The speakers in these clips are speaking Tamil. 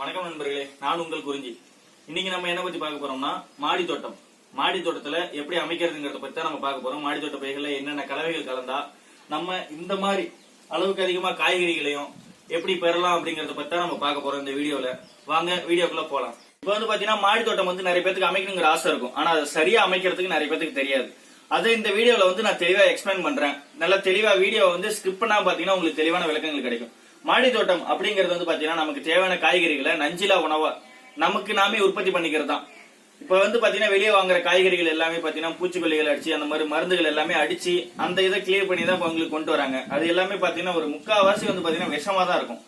வணக்கம் நண்பர்களே நான் உங்கள் குறிஞ்சி. இன்னைக்கு நம்ம என்ன பத்தி பார்க்க போறோம்னா மாடி தோட்டம். மாடி தோட்டத்துல எப்படி அமைக்கிறதுங்கிறத பத்தி தான் நம்ம பார்க்க போறோம். மாடி தோட்ட பயிர்கள்ல என்னென்ன கலவைகள் கலந்தா நம்ம இந்த மாதிரி அளவுக்கு அதிகமா காய்கறிகளையும் எப்படி பெறலாம் அப்படிங்கறத பத்தி தான் நம்ம பார்க்க போறோம் இந்த வீடியோல. வாங்க வீடியோக்குள்ள போலாம். இப்போ வந்து பாத்தீங்கன்னா மாடி தோட்டம் வந்து நிறைய பேருக்கு அமைக்கணுங்கிற ஆசை இருக்கும். ஆனா அதை சரியா அமைக்கிறதுக்கு நிறைய பேருக்கு தெரியாது. அதை இந்த வீடியோல வந்து நான் தெளிவா எக்ஸ்பிளைன் பண்றேன். நல்லா தெளிவா வீடியோ வந்து ஸ்கிப் பண்ணா பாத்தீங்கன்னா உங்களுக்கு தெளிவான விளக்கங்கள் கிடைக்கும். மாடி தோட்டம் அப்படிங்கிறது வந்து பாத்தீங்கன்னா நமக்கு தேவையான காய்கறிகளை நஞ்சிலா உணவா நமக்கு நாமே உற்பத்தி பண்ணிக்கிறது தான் இப்ப வந்து பாத்தீங்கன்னா வெளியே வாங்குற காய்கறிகள் எல்லாமே பாத்தீங்கன்னா பூச்சிக்கொல்லிகள் அடிச்சு அந்த மாதிரி மருந்துகள் எல்லாமே அடிச்சு அந்த இதை கிளியர் பண்ணி தான் இப்ப உங்களுக்கு கொண்டு வராங்க. அது எல்லாமே பாத்தீங்கன்னா ஒரு முக்காவாசி வந்து பாத்தீங்கன்னா விஷமா தான் இருக்கும்.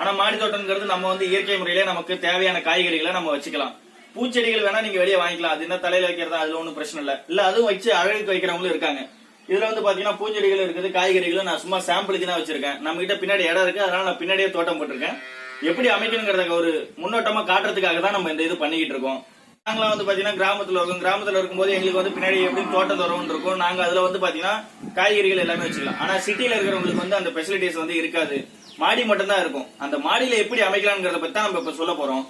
ஆனா மாடி தோட்டம்ங்கிறது நம்ம வந்து இயற்கை முறையிலே நமக்கு தேவையான காய்கறிகளை நம்ம வச்சுக்கலாம். பூச்செடிகள் வேணா நீங்க வெளியே வாங்கிக்கலாம். அது என்ன தலையில வைக்கிறதா? அதுல ஒண்ணும் பிரச்சனை இல்ல. இல்ல அதுவும் வச்சு அழகுக்கு வைக்கிறவங்களும் இருக்காங்க. இதுல வந்து பாத்தீங்கன்னா பூஞ்செடிகள் இருக்குது காய்கறிகளும் நான் சும்மா சாம்பிளுக்கு தான் வச்சிருக்கேன். நம்ம கிட்ட பின்னாடி இடம் இருக்கு அதனால நான் பின்னாடியே தோட்டம் போட்டிருக்கேன். எப்படி அமைக்கணுங்கிறத ஒரு முன்னோட்டமா காட்டுறதுக்காக தான் நம்ம இந்த இது பண்ணிக்கிட்டு இருக்கோம். நாங்களாம் வந்து பாத்தீங்கன்னா கிராமத்துல இருக்கும். கிராமத்துல இருக்கும்போது எங்களுக்கு வந்து பின்னாடி எப்படி தோட்டத்தோரம் இருக்கும். நாங்க அதுல வந்து பாத்தீங்கன்னா காய்கறிகள் எல்லாமே வச்சுக்கலாம். ஆனா சிட்டியில இருக்கிறவங்களுக்கு வந்து அந்த ஃபெசிலிட்டிஸ் வந்து இருக்காது. மாடி மட்டும் தான் இருக்கும். அந்த மாடியில எப்படி அமைக்கலாம்ங்கிறத பத்தி தான் நம்ம இப்ப சொல்ல போறோம்.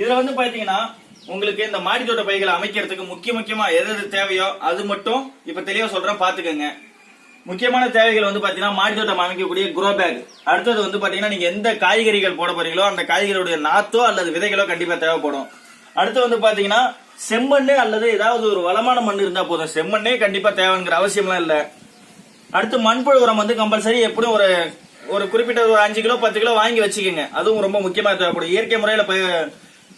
இதுல வந்து பாத்தீங்கன்னா உங்களுக்கு இந்த மாடி தோட்ட பைகளை அமைக்கிறதுக்கு முக்கிய முக்கியமா எது எது தேவையோ அது மட்டும் இப்ப தெளிவா சொல்றேன் பாத்துக்கோங்க. முக்கியமான தேவைகள் வந்து பாத்தீங்கன்னா மாடி தோட்டம் அமைக்கக்கூடிய குரோ பேக் அடுத்தது வந்து பாத்தீங்கன்னா நீங்க எந்த காய்கறிகள் போட போறீங்களோ அந்த காய்கறிகளுடைய நாத்தோ அல்லது விதைகளோ கண்டிப்பா தேவைப்படும். அடுத்து வந்து பாத்தீங்கன்னா செம்மண் அல்லது ஏதாவது ஒரு வளமான மண் இருந்தா போதும். செம்மண்ணே கண்டிப்பா தேவைங்கிற அவசியம்லாம் இல்ல. அடுத்து மண்புழு உரம் வந்து கம்பல்சரி எப்படியும் ஒரு ஒரு குறிப்பிட்ட ஒரு அஞ்சு கிலோ பத்து கிலோ வாங்கி வச்சுக்கோங்க. அதுவும் ரொம்ப முக்கியமா தேவைப்படும். இயற்கை முறையில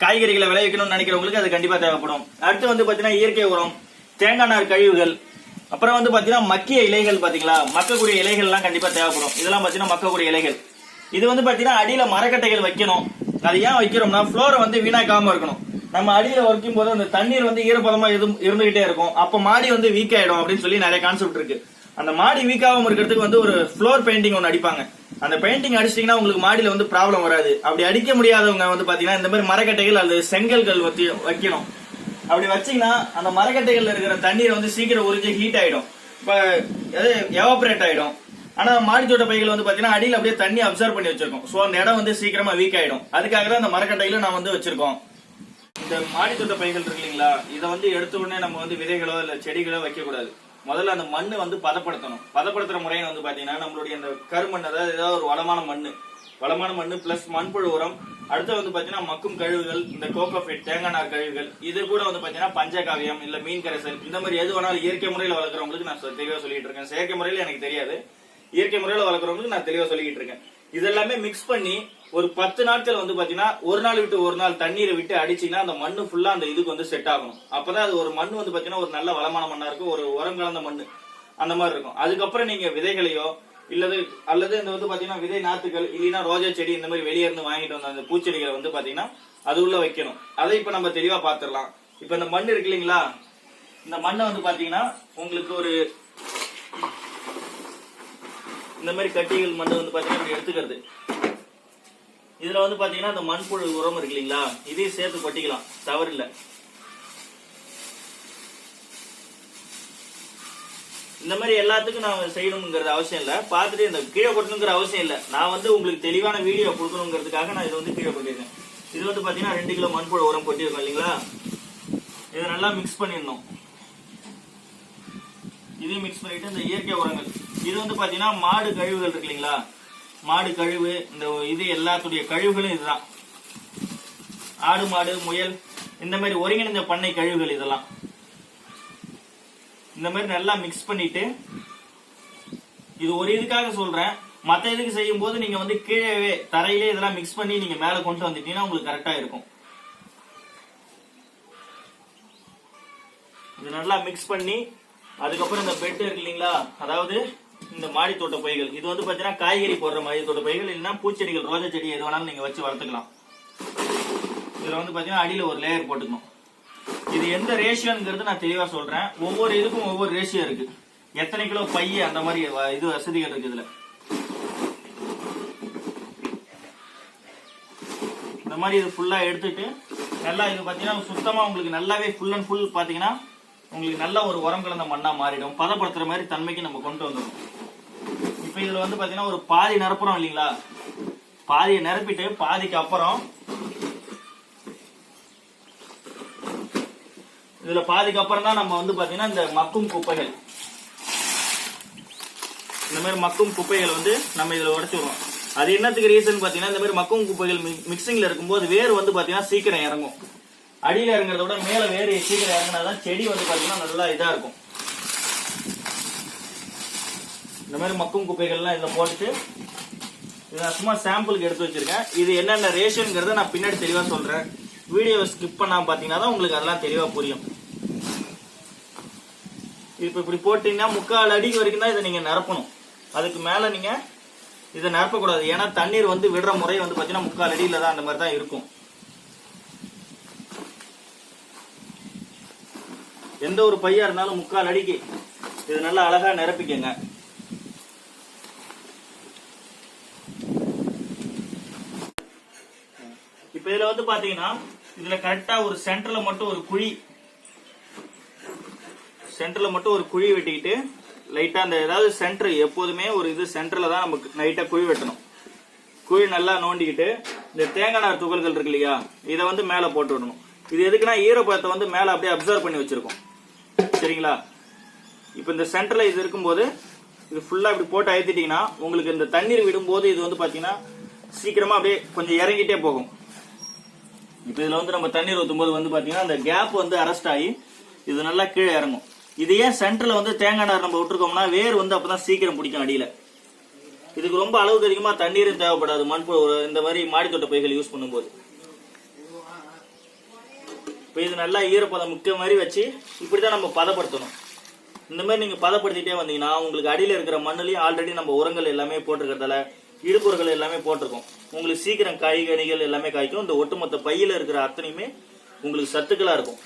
காய்கறிகளை விளைவிக்கணும்னு நினைக்கிறவங்களுக்கு அது கண்டிப்பா தேவைப்படும். அடுத்து வந்து பாத்தீங்கன்னா இயற்கை உரம் தேங்காய் நார் கழிவுகள் அப்புறம் வந்து பாத்தீங்கன்னா மக்கிய இலைகள் பாத்தீங்களா? மக்கக்கூடிய இலைகள் எல்லாம் கண்டிப்பா தேவைப்படும். இதெல்லாம் பாத்தீங்கன்னா மக்கக்கூடிய இலைகள். இது வந்து பாத்தீங்கன்னா அடியில மரக்கட்டைகள் வைக்கணும். அது ஏன் வைக்கிறோம்னா ஃப்ளோரை வந்து வீணாக்காம இருக்கணும். நம்ம அடியில வைக்கும் போது அந்த தண்ணீர் வந்து ஈரப்பதமா எதுவும் இருந்துகிட்டே இருக்கும். அப்ப மாடி வந்து வீக் ஆயிடும் அப்படின்னு சொல்லி நிறைய கான்செப்ட் இருக்கு. அந்த மாடி வீக் ஆகாம இருக்கிறதுக்கு வந்து ஒரு ஃப்ளோர் பெயிண்டிங் ஒன்று அடிப்பாங்க. அந்த பெயிண்டிங் அடிச்சிட்டீங்கன்னா உங்களுக்கு மாடியில் வந்து ப்ராப்ளம் வராது. அப்படி அடிக்க முடியாதவங்க வந்து பார்த்தீங்கன்னா இந்த மாதிரி மரக்கட்டைகள் அல்லது செங்கல்கள் வச்சு வைக்கணும். அப்படி வச்சீங்கன்னா அந்த மரக்கட்டைகளில் இருக்கிற தண்ணீர் வந்து சீக்கிரம் உறிஞ்சி ஹீட் ஆகிடும் இப்போ எவாபரேட் ஆகிடும் ஆனால் மாடி தோட்ட பைகள் வந்து பார்த்தீங்கன்னா அடியில் அப்படியே தண்ணி அப்சர்வ் பண்ணி வச்சிருக்கோம். ஸோ அந்த இடம் வந்து சீக்கிரமாக வீக் ஆகிடும் அதுக்காக தான் அந்த மரக்கட்டைகளும் நான் வந்து வச்சிருக்கோம். இந்த மாடி தோட்ட பைகள் இருக்கு இல்லைங்களா? இதை வந்து எடுத்த உடனே நம்ம வந்து விதைகளோ இல்லை செடிகளோ வைக்கக்கூடாது. முதல்ல அந்த மண்ணு வந்து பதப்படுத்தணும். பதப்படுத்துற முறையை வந்து பாத்தீங்கன்னா நம்மளுடைய அந்த கருமண் அதாவது ஏதாவது ஒரு வளமான மண்ணு. வளமான மண்ணு பிளஸ் மண்புழு உரம். அடுத்து வந்து பாத்தீங்கன்னா மக்கும் கழிவுகள் இந்த கோகோஃபிட் தேங்காய் நார் கழிவுகள். இது கூட வந்து பாத்தீங்கன்னா பஞ்சகாவியம் இல்ல மீன் கரைசல். இந்த மாதிரி எது வேணாலும் இயற்கை முறையில வளர்க்குறவங்களுக்கு நான் சொ- தெளிவா சொல்லிட்டு இருக்கேன். செயற்கை முறையில எனக்கு தெரியாது. இயற்கை முறையில வளர்க்குறவங்களுக்கு நான் தெளிவா சொல்லிட்டு இருக்கேன். இதெல்லாமே மிக்ஸ் பண்ணி ஒரு பத்து நாட்கள் வந்து பாத்தீங்கன்னா ஒரு நாள் விட்டு ஒரு நாள் தண்ணீரை விட்டு அடிச்சீங்கன்னா அந்த மண்ணு ஃபுல்லா அந்த இதுக்கு வந்து செட் ஆகும் அப்பதான் அது ஒரு மண்ணு வந்து பாத்தீங்கன்னா ஒரு நல்ல வளமான மண்ணா இருக்கும் ஒரு உரம் கலந்த மண்ணு அந்த மாதிரி இருக்கும். அதுக்கப்புறம் நீங்க விதைகளையோ இல்லது அல்லது இந்த வந்து பாத்தீங்கன்னா விதை நாத்துக்கள் இல்லைன்னா ரோஜா செடி இந்த மாதிரி வெளியே இருந்து வாங்கிட்டு வந்த அந்த பூச்செடிகளை வந்து பாத்தீங்கன்னா அது உள்ள வைக்கணும். அதை இப்ப நம்ம தெளிவா பாத்துடலாம். இப்ப இந்த மண் இருக்கு இல்லைங்களா? இந்த மண்ணை வந்து பாத்தீங்கன்னா உங்களுக்கு ஒரு இந்த மாதிரி கட்டிகள் மண் வந்து பாத்தீங்கன்னா எடுத்துக்கிறது. இதுல வந்து பாத்தீங்கன்னா இந்த மண்புழு உரம் இருக்கு இல்லைங்களா? இதையும் சேர்த்து கொட்டிக்கலாம். தவறு இல்ல இந்த மாதிரி எல்லாத்துக்கும் நான் செய்யணுங்கிறது அவசியம் இல்ல. பார்த்துட்டு இந்த கீழே கொட்டணுங்கிற அவசியம் இல்ல. நான் வந்து உங்களுக்கு தெளிவான வீடியோ கொடுக்கணுங்கிறதுக்காக நான் இதை வந்து கீழே கொட்டிருக்கேன். இது வந்து பாத்தீங்கன்னா ரெண்டு கிலோ மண்புழு உரம் கொட்டியிருக்கோம் இல்லைங்களா? இதை நல்லா மிக்ஸ் பண்ணிடணும். இதையும் மிக்ஸ் பண்ணிட்டு இந்த இயற்கை உரங்கள். இது வந்து பாத்தீங்கன்னா மாடு கழிவுகள் இருக்கு இல்லைங்களா? மாடு கழிவு இந்த இது எல்லாத்துடைய கழிவுகளும் இதுதான். ஆடு மாடு முயல் இந்த மாதிரி ஒருங்கிணைந்த பண்ணை கழிவுகள் இதெல்லாம். இந்த மாதிரி நல்லா மிக்ஸ் பண்ணிட்டு இது ஒரு இதுக்காக சொல்றேன். மற்ற இதுக்கு செய்யும் போது நீங்க வந்து கீழே தரையிலே இதெல்லாம் மிக்ஸ் பண்ணி நீங்க மேல கொண்டு வந்துட்டீங்கன்னா உங்களுக்கு கரெக்டா இருக்கும். இது நல்லா மிக்ஸ் பண்ணி அதுக்கப்புறம் இந்த பெட் இருக்கு இல்லைங்களா? அதாவது இந்த மாடி தோட்ட பைகள். இது வந்து பாத்தீங்கன்னா காய்கறி போடுற மாதிரி தோட்ட பைகள். இல்லைன்னா பூச்செடிகள் ரோஜா செடி எது வேணாலும் நீங்க வச்சு வளர்த்துக்கலாம். இதுல வந்து பாத்தீங்கன்னா அடியில ஒரு லேயர் போட்டுக்கணும். இது எந்த ரேஷியோங்கிறது நான் தெளிவா சொல்றேன். ஒவ்வொரு இதுக்கும் ஒவ்வொரு ரேஷியோ இருக்கு. எத்தனை கிலோ பைய அந்த மாதிரி வ- இது வசதிகள் இருக்கு இதுல. இந்த மாதிரி இது ஃபுல்லா எடுத்துட்டு நல்லா இது பாத்தீங்கன்னா சுத்தமா உங்களுக்கு நல்லாவே ஃபுல் அண்ட் ஃபுல் பாத்தீங்கன்னா உங்களுக்கு நல்ல ஒரு உரம் கலந்த மண்ணா மாறிடும். பதப்படுத்துற மாதிரி தன்மைக்கு நம்ம கொண்டு வந்துடும் இப்போ இதில் வந்து பார்த்தீங்கன்னா ஒரு பாதி நிரப்புறோம் இல்லைங்களா? பாதியை நிரப்பிட்டு பாதிக்கு அப்புறம் இதில் பாதிக்கு அப்புறம் தான் நம்ம வந்து பார்த்தீங்கன்னா இந்த மக்கும் குப்பைகள். இந்த மாதிரி மக்கும் குப்பைகள் வந்து நம்ம இதில் உடச்சிடுறோம். அது என்னத்துக்கு ரீசன் பார்த்தீங்கன்னா இந்த மாதிரி மக்கும் குப்பைகள் மிக்சிங்கில் இருக்கும்போது வேறு வந்து பார்த்தீங்கன்னா சீக்கிரம் இறங்கும். அடியில் இறங்குறத விட மேலே வேறு சீக்கிரம் இறங்கினா தான் செடி வந்து பார்த்தீங்கன்னா நல்லா இதாக இருக்கும். இந்த மாதிரி மக்கும் குப்பைகள்லாம் இதில் போட்டுட்டு இதை நான் சும்மா சாம்பிளுக்கு எடுத்து வச்சுருக்கேன். இது என்னென்ன ரேஷனுங்கிறத நான் பின்னாடி தெளிவாக சொல்கிறேன் வீடியோவை ஸ்கிப் பண்ணால் பார்த்தீங்கன்னா தான் உங்களுக்கு அதெல்லாம் தெளிவாக புரியும். இப்போ இப்படி போட்டிங்கன்னா முக்கால் அடிக்கு வரைக்கும் தான் இதை நீங்கள் நிரப்பணும். அதுக்கு மேலே நீங்கள் இதை நிரப்பக்கூடாது. ஏன்னா தண்ணீர் வந்து விடுற முறை வந்து பார்த்தீங்கன்னா முக்கால் அடியில் தான் அந்த மாதிரி தான் இருக்கும். எந்த ஒரு பையா இருந்தாலும் முக்கால் அடிக்கு. இது நல்லா அழகாக நிரப்பிக்கங்க. இப்ப இதுல வந்து பாத்தீங்கன்னா இதுல கரெக்டா ஒரு சென்டர்ல மட்டும் ஒரு குழி சென்டர்ல மட்டும் ஒரு குழி வெட்டிக்கிட்டு லைட்டா அந்த ஏதாவது சென்டர் எப்போதுமே ஒரு இது சென்டர்ல தான் நமக்கு லைட்டா குழி வெட்டணும். குழி நல்லா நோண்டிக்கிட்டு இந்த தேங்காய் நார் துகள்கள் இருக்கு இல்லையா இதை வந்து மேல போட்டு விடணும். இது எதுக்குன்னா ஈரப்பதத்தை வந்து மேல அப்படியே அப்சர்வ் பண்ணி வச்சிருக்கோம். சரிங்களா? இப்போ இந்த சென்டர்ல இது இருக்கும்போது இது ஃபுல்லா இப்படி போட்டு அழுத்திட்டீங்கன்னா உங்களுக்கு இந்த தண்ணீர் விடும்போது இது வந்து பாத்தீங்கன்னா சீக்கிரமா அப்படியே கொஞ்சம் இறங்கிட்டே போகும். இப்போ இதுல வந்து நம்ம தண்ணீர் ஊற்றும் போது வந்து பாத்தீங்கன்னா அந்த கேப் வந்து அரெஸ்ட் ஆகி இது நல்லா கீழே இறங்கும். இது ஏன் சென்டர்ல வந்து தேங்காய் நார் நம்ம விட்டுருக்கோம்னா வேர் வந்து அப்பதான் சீக்கிரம் பிடிக்கும் அடியில. இதுக்கு ரொம்ப அளவுக்கு அதிகமாக தண்ணீரும் தேவைப்படாது. மண்புழு ஒரு இந்த மாதிரி மாடித்தோட்ட பைகள் யூஸ் பண்ணும்போது. இப்போ இது நல்லா ஈரப்பதம் முக்கிய மாதிரி வச்சு இப்படிதான் நம்ம பதப்படுத்தணும். இந்த மாதிரி நீங்க பதப்படுத்திட்டே வந்தீங்கன்னா உங்களுக்கு அடியில இருக்கிற மண்ணுலயும் ஆல்ரெடி நம்ம உரங்கள் எல்லாமே போட்டிருக்கிறதால இடுப்புரங்கள் எல்லாமே போட்டிருக்கோம். உங்களுக்கு சீக்கிரம் காய்கனிகள் எல்லாமே காய்க்கும். இந்த ஒட்டுமொத்த பையில இருக்கிற அத்தனையுமே உங்களுக்கு சத்துக்களா இருக்கும்.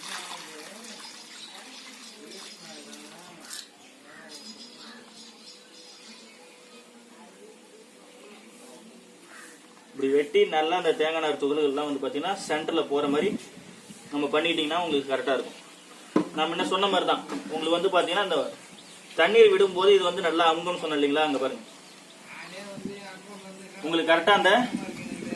இப்படி வெட்டி நல்லா அந்த தேங்காய் நார் துகள்கள்லாம் வந்து பார்த்தீங்கன்னா சென்டரில் போகிற மாதிரி நம்ம பண்ணிக்கிட்டிங்கன்னா உங்களுக்கு கரெக்டாக இருக்கும். நம்ம முன்ன சொன்ன மாதிரி தான் உங்களுக்கு வந்து பார்த்தீங்கன்னா அந்த தண்ணீர் விடும்போது இது வந்து நல்லா அமுகம்னு சொன்ன இல்லைங்களா அங்கே பாருங்கள் உங்களுக்கு கரெக்டாக அந்த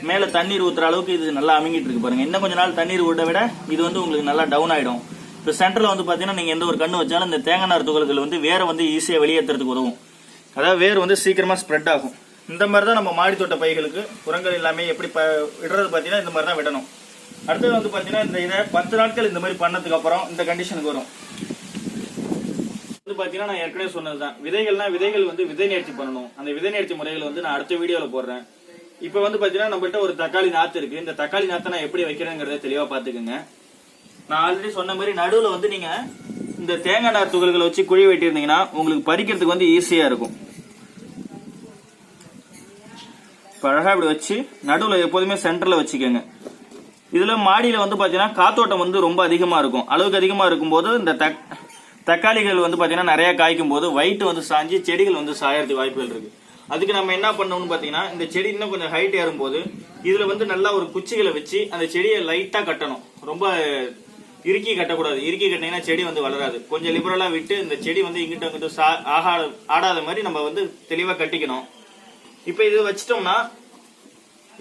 மேலே தண்ணீர் ஊற்றுற அளவுக்கு இது நல்லா அமைங்கிட்டு இருக்கு பாருங்க. இன்னும் கொஞ்ச நாள் தண்ணீர் விட விட இது வந்து உங்களுக்கு நல்லா டவுன் ஆகிடும் இப்போ சென்டரில் வந்து பார்த்தீங்கன்னா நீங்கள் எந்த ஒரு கண்ணு வச்சாலும் இந்த தேங்காய் நார் துகள்கள் வந்து வேரை வந்து ஈஸியாக வெளியேற்றுறதுக்கு உதவும். அதாவது வேர் வந்து சீக்கிரமாக ஸ்ப்ரெட் ஆகும். இந்த மாதிரி தான் நம்ம மாடி தோட்ட பைகளுக்கு உரங்கள் எல்லாமே எப்படி ப விடுறது பார்த்தீங்கன்னா இந்த மாதிரி தான் விடணும். அடுத்தது வந்து பார்த்தீங்கன்னா இந்த இதை பத்து நாட்கள் இந்த மாதிரி பண்ணதுக்கு அப்புறம் இந்த கண்டிஷனுக்கு வரும். வந்து பார்த்தீங்கன்னா நான் ஏற்கனவே சொன்னது தான் விதைகள்னா விதைகள் வந்து விதை நேர்த்தி பண்ணணும். அந்த விதை நேர்த்தி முறைகள் வந்து நான் அடுத்த வீடியோவில் போடுறேன். இப்போ வந்து பார்த்தீங்கன்னா நம்மள்ட்ட ஒரு தக்காளி நாற்று இருக்கு. இந்த தக்காளி நாத்தை நான் எப்படி வைக்கிறேங்கிறத தெளிவாக பார்த்துக்குங்க நான் ஆல்ரெடி சொன்ன மாதிரி நடுவில் வந்து நீங்க இந்த தேங்காய் நார் துகள்களை வச்சு குழி வெட்டியிருந்தீங்கன்னா உங்களுக்கு பறிக்கிறதுக்கு வந்து ஈஸியா இருக்கும். அழகா இப்படி வச்சு நடுவில் எப்போதுமே சென்டர்ல வச்சுக்கோங்க. இதுல மாடியில வந்து பாத்தீங்கன்னா காத்தோட்டம் வந்து ரொம்ப அதிகமா இருக்கும். அளவுக்கு அதிகமா இருக்கும்போது இந்த தக் தக்காளிகள் வந்து பார்த்தீங்கன்னா நிறைய காய்க்கும் போது வயிற்று வந்து சாஞ்சி செடிகள் வந்து சாயறதுக்கு வாய்ப்புகள் இருக்கு. அதுக்கு நம்ம என்ன பண்ணணும்னு பார்த்தீங்கன்னா இந்த செடி இன்னும் கொஞ்சம் ஹைட் ஏறும்போது இதுல வந்து நல்லா ஒரு குச்சிகளை வச்சு அந்த செடியை லைட்டா கட்டணும். ரொம்ப இறுக்கி கட்டக்கூடாது. இறுக்கி கட்டினீங்கன்னா செடி வந்து வளராது. கொஞ்சம் லிபரலா விட்டு இந்த செடி வந்து இங்கிட்ட அங்கிட்ட சா- ஆகாத ஆடாத மாதிரி நம்ம வந்து தெளிவா கட்டிக்கணும். இப்போ இது வச்சிட்டோம்னா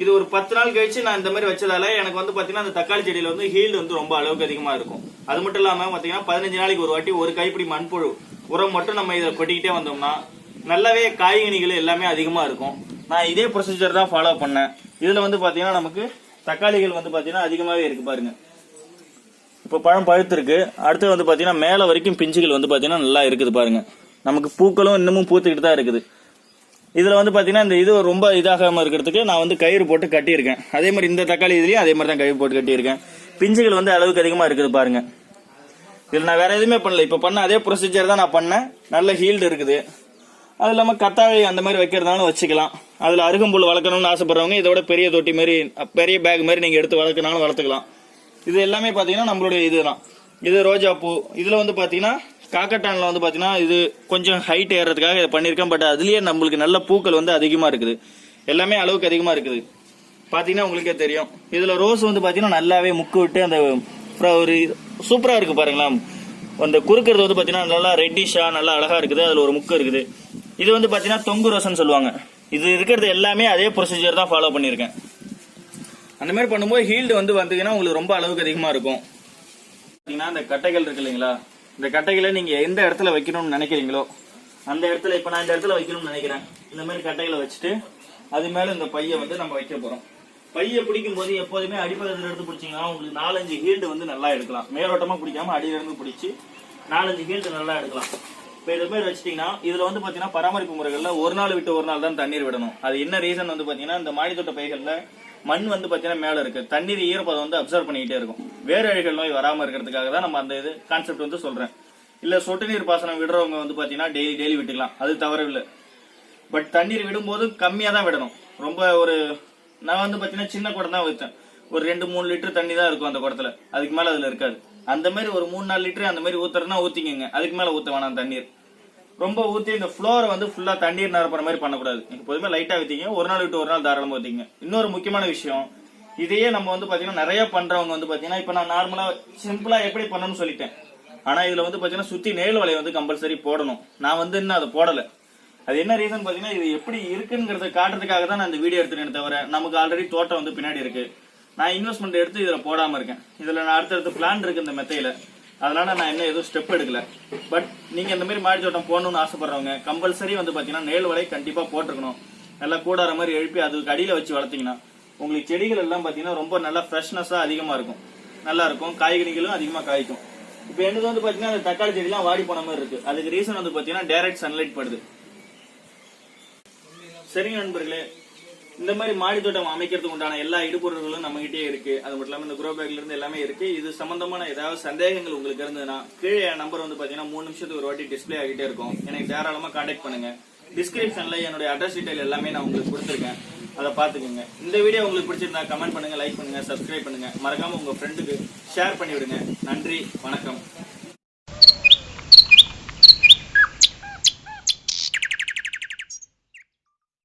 இது ஒரு பத்து நாள் கழிச்சு நான் இந்த மாதிரி வச்சதால எனக்கு வந்து பாத்தீங்கன்னா அந்த தக்காளி செடியில வந்து ஹீல்டு வந்து ரொம்ப அளவுக்கு அதிகமா இருக்கும். அது மட்டும் இல்லாம பாத்தீங்கன்னா பதினஞ்சு நாளைக்கு ஒரு வாட்டி ஒரு கைப்பிடி மண்புழு உரம் மட்டும் நம்ம இதை கொட்டிக்கிட்டே வந்தோம்னா நல்லாவே காய்கனிகள் எல்லாமே அதிகமா இருக்கும். நான் இதே ப்ரொசீஜர் தான் ஃபாலோ பண்ணேன். இதுல வந்து பாத்தீங்கன்னா நமக்கு தக்காளிகள் வந்து பாத்தீங்கன்னா அதிகமாவே இருக்கு பாருங்க. இப்போ பழம் பழுத்திருக்கு. அடுத்து வந்து பாத்தீங்கன்னா மேல வரைக்கும் பிஞ்சுகள் வந்து பாத்தீங்கன்னா நல்லா இருக்குது பாருங்க. நமக்கு பூக்களும் இன்னமும் பூத்துக்கிட்டு தான் இருக்குது. இதில் வந்து பார்த்தீங்கன்னா இந்த இது ரொம்ப இதாகாமல் இருக்கிறதுக்கு நான் வந்து கயிறு போட்டு கட்டியிருக்கேன். அதே மாதிரி இந்த தக்காளி இதுலேயும் அதே மாதிரி தான் கயிறு போட்டு கட்டியிருக்கேன். பிஞ்சுகள் வந்து அளவுக்கு அதிகமாக இருக்குது பாருங்க. இதில் நான் வேற எதுவுமே பண்ணல. இப்போ பண்ண அதே ப்ரொசீஜர் தான் நான் பண்ணேன். நல்ல ஹீல்டு இருக்குது. அது இல்லாமல் கத்தாழை அந்த மாதிரி வைக்கிறதுனாலும் வச்சுக்கலாம். அதில் அருகம்புல் வளர்க்கணும்னு ஆசைப்படுறவங்க இதோட பெரிய தொட்டி மாதிரி பெரிய பேக் மாதிரி நீங்கள் எடுத்து வளர்க்கனாலும் வளர்த்துக்கலாம். இது எல்லாமே பார்த்தீங்கன்னா நம்மளுடைய இதுதான். இது ரோஜா பூ. இதுல வந்து பாத்தீங்கன்னா காக்கட்டான்ல வந்து பாத்தீங்கன்னா இது கொஞ்சம் ஹைட் ஏறதுக்காக இதை பண்ணியிருக்கேன் பட் அதுலயே நம்மளுக்கு நல்ல பூக்கள் வந்து அதிகமா இருக்குது. எல்லாமே அளவுக்கு அதிகமா இருக்குது. பாத்தீங்கன்னா உங்களுக்கே தெரியும். இதுல ரோஸ் வந்து பாத்தீங்கன்னா நல்லாவே முக்கு விட்டு அந்த ஒரு சூப்பரா இருக்கு பாருங்களேன். அந்த குறுக்கிறது வந்து பாத்தீங்கன்னா நல்லா ரெட்டிஷா நல்லா அழகா இருக்குது. அதுல ஒரு முக்கு இருக்குது. இது வந்து பாத்தீங்கன்னா தொங்கு ரோஸ்ன்னு சொல்லுவாங்க. இது இருக்கிறது எல்லாமே அதே ப்ரொசீஜர் தான் ஃபாலோ பண்ணியிருக்கேன். அந்த மாதிரி பண்ணும்போது ஹீல்டு வந்து வந்தீங்கன்னா உங்களுக்கு ரொம்ப அளவுக்கு அதிகமாக இருக்கும். பாத்தீங்கன்னா இந்த கட்டைகள் இருக்கு இல்லைங்களா? இந்த கட்டைகளை நீங்க எந்த இடத்துல வைக்கணும்னு நினைக்கிறீங்களோ அந்த இடத்துல இப்ப நான் இந்த இடத்துல வைக்கணும்னு நினைக்கிறேன். இந்த மாதிரி கட்டைகளை வச்சுட்டு அது மேல இந்த பைய வந்து நம்ம வைக்க போறோம். பைய பிடிக்கும் போது எப்போதுமே அடிப்பகுதியில் எடுத்து பிடிச்சீங்கன்னா உங்களுக்கு நாலஞ்சு ஹீல்டு வந்து நல்லா எடுக்கலாம். மேலோட்டமா பிடிக்காம அடியில இருந்து பிடிச்சி நாலஞ்சு ஹீல்டு நல்லா எடுக்கலாம். இப்போ இது மாதிரி வச்சிட்டீங்கன்னா இதுல வந்து பாத்தீங்கன்னா பராமரிப்பு முறைகள்ல ஒரு நாள் விட்டு ஒரு நாள் தான் தண்ணீர் விடணும். அது என்ன ரீசன் வந்து பாத்தீங்கன்னா இந்த மாடித்தோட்ட பைகள்ல மண் வந்து பார்த்தீங்கன்னா மேல இருக்கு. தண்ணீர் ஈரப்பதம் வந்து அப்சர்வ் பண்ணிக்கிட்டே இருக்கும். வேறு அழிகள் நோய் வராமல் இருக்கிறதுக்காக தான் நம்ம அந்த இது கான்செப்ட் வந்து சொல்றேன். இல்ல சொட்டு நீர் பாசனம் விடுறவங்க வந்து பாத்தீங்கன்னா டெய்லி டெய்லி விட்டுக்கலாம். அது தவறவில்லை பட் தண்ணீர் விடும்போது கம்மியா தான் விடணும். ரொம்ப ஒரு நான் வந்து பாத்தீங்கன்னா சின்ன குடம் தான் வைத்தேன். ஒரு ரெண்டு மூணு லிட்டர் தண்ணி தான் இருக்கும் அந்த குடத்துல. அதுக்கு மேல அதுல இருக்காது. அந்த மாதிரி ஒரு மூணு நாலு லிட்டர் அந்த மாதிரி ஊத்துறதுனா ஊத்திக்கங்க. அதுக்கு மேல ஊத்த வேணாம் தண்ணீர். ரொம்ப ஊத்தி இந்த ஃப்ளோரை வந்து ஃபுல்லா தண்ணீர் நிரப்புற மாதிரி பண்ணக்கூடாது. எப்போதுமே லைட்டா ஊத்திங்க ஒரு நாள் விட்டு ஒரு நாள் தாராளமா ஊத்திங்க இன்னொரு முக்கியமான விஷயம் இதையே நம்ம வந்து பாத்தீங்கன்னா நிறைய பண்றவங்க வந்து பாத்தீங்கன்னா இப்ப நான் நார்மலா சிம்பிளா எப்படி பண்ணணும்னு சொல்லிட்டேன். ஆனா இதுல வந்து பாத்தீங்கன்னா சுத்தி நெல் வலையை வந்து கம்பல்சரி போடணும். நான் வந்து இன்னும் அதை போடல. அது என்ன ரீசன் பாத்தீங்கன்னா இது எப்படி இருக்குங்கிறத காட்டுறதுக்காக தான் நான் இந்த வீடியோ எடுத்துட்டேன் தவிர நமக்கு ஆல்ரெடி தோட்டம் வந்து பின்னாடி இருக்கு. நான் இன்வெஸ்ட்மெண்ட் எடுத்து இதுல போடாம இருக்கேன். இதுல நான் அடுத்தடுத்து பிளான் இருக்கு இந்த மெத்தையில அதனால நான் என்ன எதுவும் ஸ்டெப் எடுக்கல. பட் நீங்க இந்த மாதிரி மாடி தோட்டம் போடணும்னு ஆசைப்படுறவங்க கம்பல்சரி வந்து பாத்தீங்கன்னா நேல் வலை கண்டிப்பா போட்டிருக்கணும். நல்லா கூடாற மாதிரி எழுப்பி அதுக்கு அடியில வச்சு வளர்த்தீங்கன்னா உங்களுக்கு செடிகள் எல்லாம் பாத்தீங்கன்னா ரொம்ப நல்லா ஃப்ரெஷ்னஸா அதிகமா இருக்கும். நல்லா இருக்கும். காய்கறிகளும் அதிகமா காய்க்கும். இப்போ எனக்கு வந்து பாத்தீங்கன்னா அந்த தக்காளி செடிலாம் வாடி போன மாதிரி இருக்கு. அதுக்கு ரீசன் வந்து பாத்தீங்கன்னா டைரக்ட் சன்லைட் படுது. சரிங்க நண்பர்களே இந்த மாதிரி மாடி தோட்டம் அமைக்கிறதுக்கு உண்டான எல்லா இடுபொருள்களும் நம்ம கிட்டே இருக்கு. அது மட்டும் இல்லாம இந்த குரோ பேக்ல இருந்து எல்லாமே இருக்கு. இது சம்பந்தமான ஏதாவது சந்தேகங்கள் உங்களுக்கு இருந்ததுன்னா கீழே நம்பர் வந்து பாத்தீங்கன்னா மூணு நிமிஷத்துக்கு ஒரு வாட்டி டிஸ்ப்ளே ஆகிட்டே இருக்கும். எனக்கு தாராளமா கான்டாக்ட் பண்ணுங்க. டிஸ்கிரிப்ஷன்ல என்னுடைய அட்ரஸ் டீடைல் எல்லாமே நான் உங்களுக்கு கொடுத்துருக்கேன். அதை பாத்துக்கோங்க இந்த வீடியோ உங்களுக்கு பிடிச்சிருந்தா கமெண்ட் பண்ணுங்க லைக் பண்ணுங்க சப்ஸ்கிரைப் பண்ணுங்க. மறக்காம உங்க ஃப்ரெண்டுக்கு ஷேர் பண்ணி விடுங்க நன்றி வணக்கம்.